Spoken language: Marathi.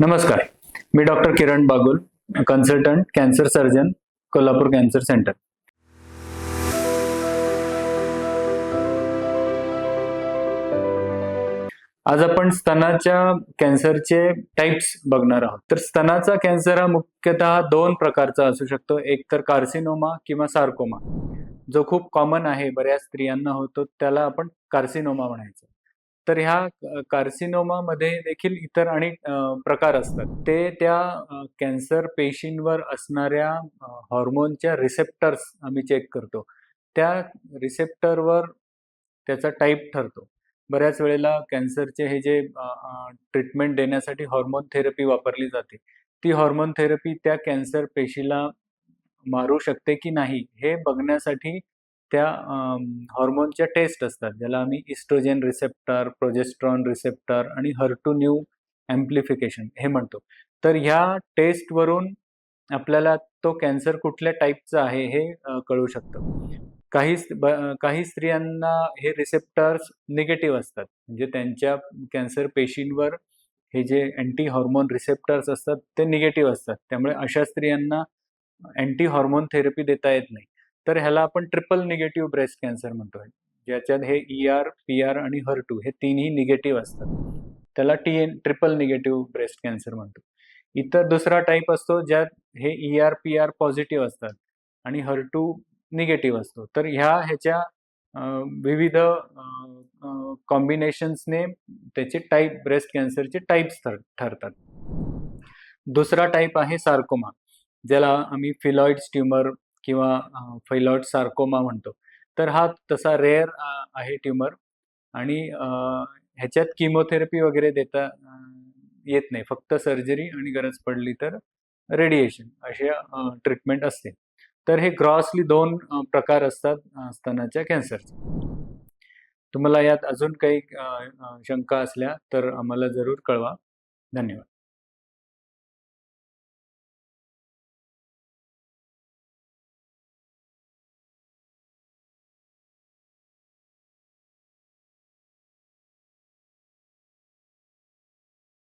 नमस्कार. मी doctor Kiran Bagul consultant cancer surgeon Kolhapur cancer centre. आज आपण स्तनाच्या कॅन्सरचे टाइप्स बघणार आहोत. तर स्तनाचा कॅन्सर हा मुख्यतः दोन प्रकारचा असू शकतो. एक तर कार्सिनोमा किंवा सार्कोमा जो खूप कॉमन आहे बऱ्याच स्त्रियांना होतो त्याला आपण कार्सिनोमा म्हणायचं. तर ह्या कार्सिनोमामध्ये देखील इतर आणि प्रकार असतात. ते त्या कॅन्सर पेशींवर असणाऱ्या हॉर्मोनच्या रिसेप्टर्स आम्ही चेक करतो. त्या रिसेप्टरवर त्याचा टाईप ठरतो. बऱ्याच वेळेला कॅन्सरचे हे जे ट्रीटमेंट देण्यासाठी हॉर्मोन थेरपी वापरली जाते. ती हॉर्मोन थेरपी त्या कॅन्सर पेशीला मारू शकते की नाही हे बघण्यासाठी त्या हॉर्मोनच्या टेस्ट असतात. ज्याला आम्ही इस्ट्रोजेन रिसेप्टर प्रोजेस्ट्रॉन रिसेप्टर आणि हर्टू न्यू ॲम्प्लिफिकेशन हे म्हणतो. तर ह्या टेस्टवरून आपल्याला तो कॅन्सर कुठल्या टाईपचा आहे हे कळू शकतं. काही काही स्त्रियांना हे रिसेप्टर्स निगेटिव्ह असतात. म्हणजे त्यांच्या कॅन्सर पेशींवर हे जे अँटी हॉर्मोन रिसेप्टर्स असतात ते निगेटिव्ह असतात. त्यामुळे अशा स्त्रियांना अँटी हॉर्मोन थेरपी देता येत नाही. तर ह्याला आपण ट्रिपल निगेटिव्ह ब्रेस्ट कॅन्सर म्हणतोय. ज्याच्यात हे ई आर पी आर आणि हर टू हे तिन्ही निगेटिव्ह असतात. त्याला T N triple negative breast cancer म्हणतो. इतर दुसरा टाईप असतो ज्यात हे E R P R positive असतात आणि हर टू निगेटिव्ह असतो. तर ह्या ह्याच्या विविध कॉम्बिनेशन्सने त्याचे टाईप ब्रेस्ट कॅन्सरचे टाईप्स ठरतात. दुसरा टाईप आहे सार्कोमा ज्याला आम्ही फिलॉइड्स ट्युमर किंवा फैलॉट सार्कोमा म्हणतो. तर हा तसा रेअर आहे ट्यूमर आणि ह्याच्यात किमोथेरपी वगैरे देता येत नाही. फक्त सर्जरी आणि गरज पडली तर रेडिएशन अशा ट्रीटमेंट असते. तर हे ग्रॉसली दोन प्रकार असतात स्तनाच्या कॅन्सरचे. तुम्हाला यात अजून काही शंका असल्या तर आम्हाला जरूर कळवा. धन्यवाद.